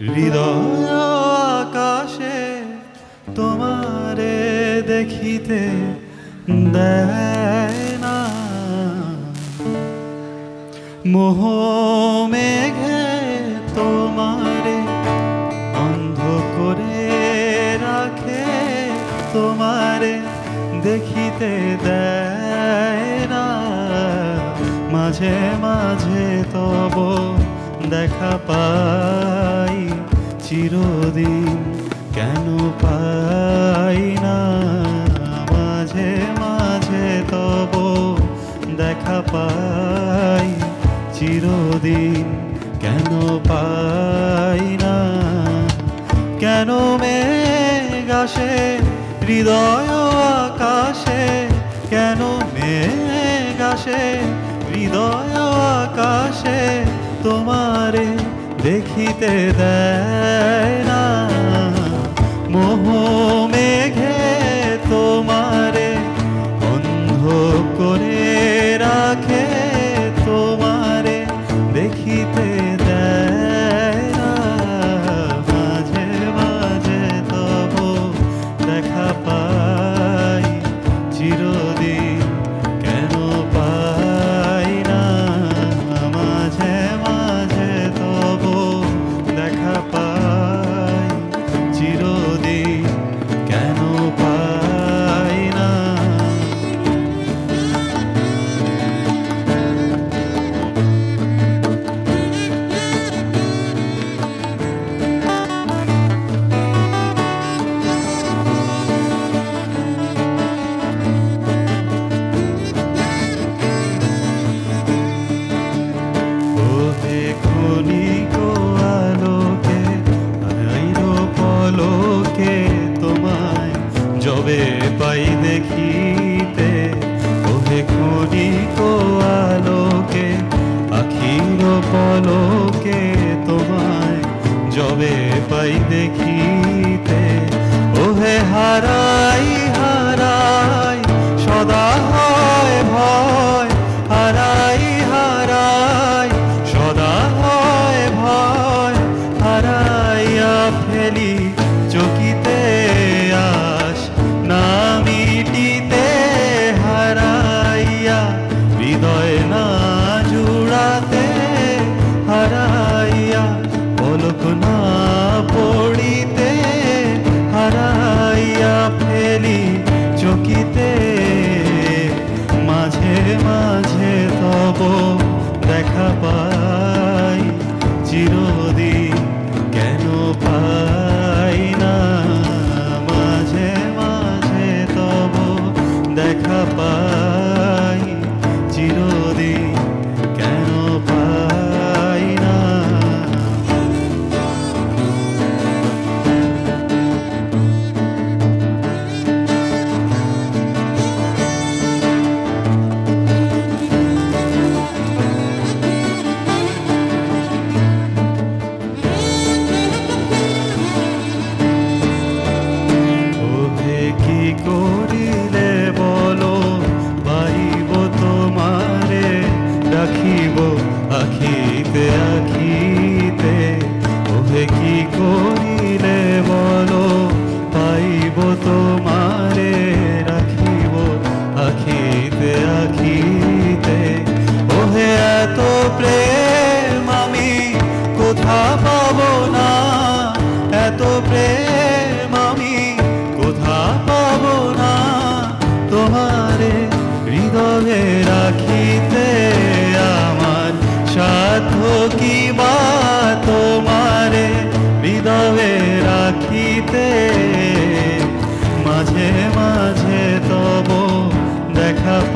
হৃদয় আকাশে তোমারে দেখিতে না। মোহ মেঘে তোমারে অন্ধ করে রাখে, তোমারে দেখিতে দেয় না। মাঝে মাঝে তব দেখা পাই চিরদিন কেন পাই না? মাঝে মাঝে তব দেখা পাই। চিরদিন কেন পাই না? কেন মেঘ আসে? হৃদয় আকাশে? কেন মেঘ আসে? হৃদয় আকাশে? তোমারে দেখিতে দেয় না। মোহ মেঘে যবে দেখিতে, ওহে হারাই হারাই, সদা হয় ভয়, হারাই হারাই, সদা হয় ভয়, হারাইয়া ফেলি চকিতে আস না মিটিতে হারাইয়া হৃদয় না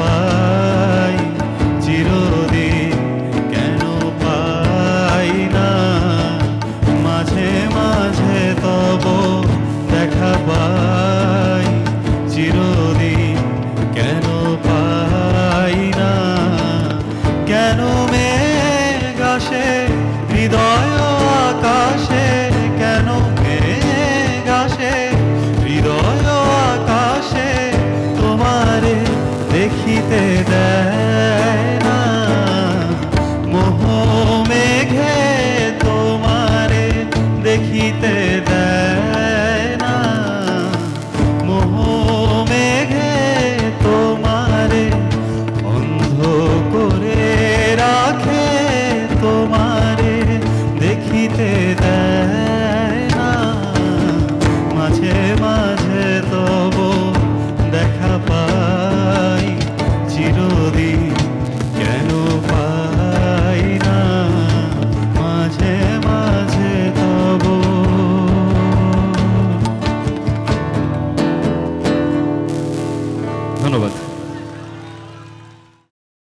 মাঝে মাঝে তব দেখা পাই মেঘে তোমারে দেখিতে দেয় না। মোহ মেঘে তোমারে অন্ধ করে রাখে, তোমারে দেখিতে দেয় না। মাঝে মাঝে তো